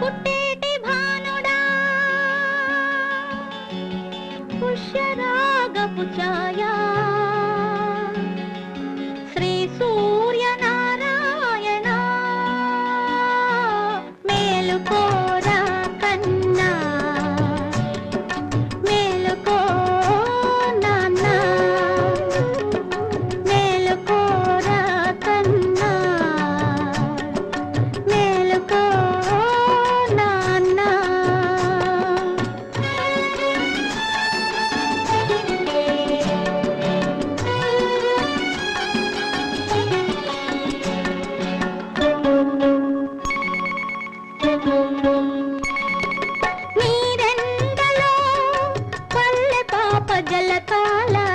పుట్టేటి పుష్యరాగపు ఛాయా నీరెండలో పల్లె పాప జలకాలా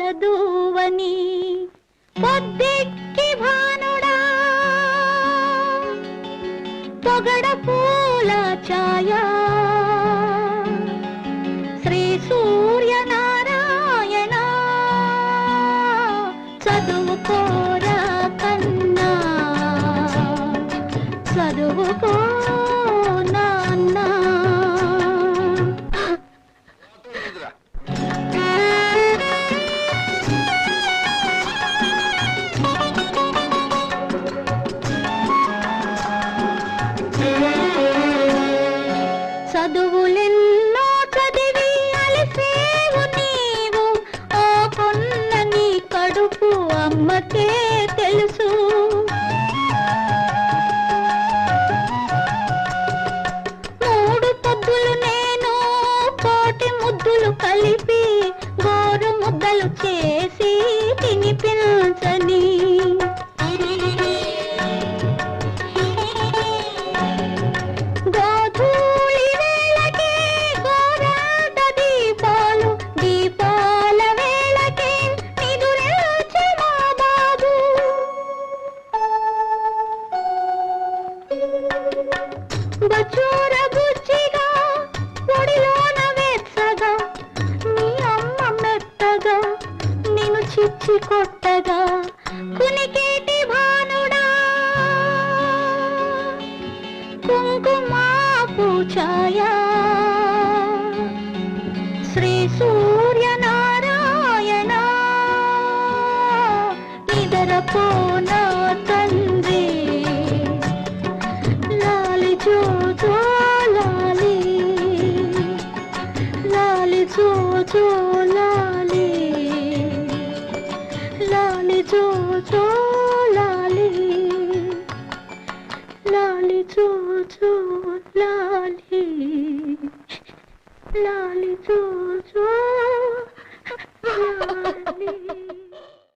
మమ పొద్దెక్కి భానుడా పొగడ పూల ఛాయా. శ్రీ సూర్యనారాయణ చదువుకోరా కన్నా. చదువుకో కలిపి గోరు ముద్దలు చేసి వచ్చి చిచ్చి కొట్టగా కునికేటి భానుడా. కుంకుమా పూచాయా శ్రీ సూర్య సూర్యనారాయణ నిదరపోన తండ్రి. లాలి జో లాలి. లాలి జో చూ చూ లాలి లాలి చూ చూ లాలి లాలి చూ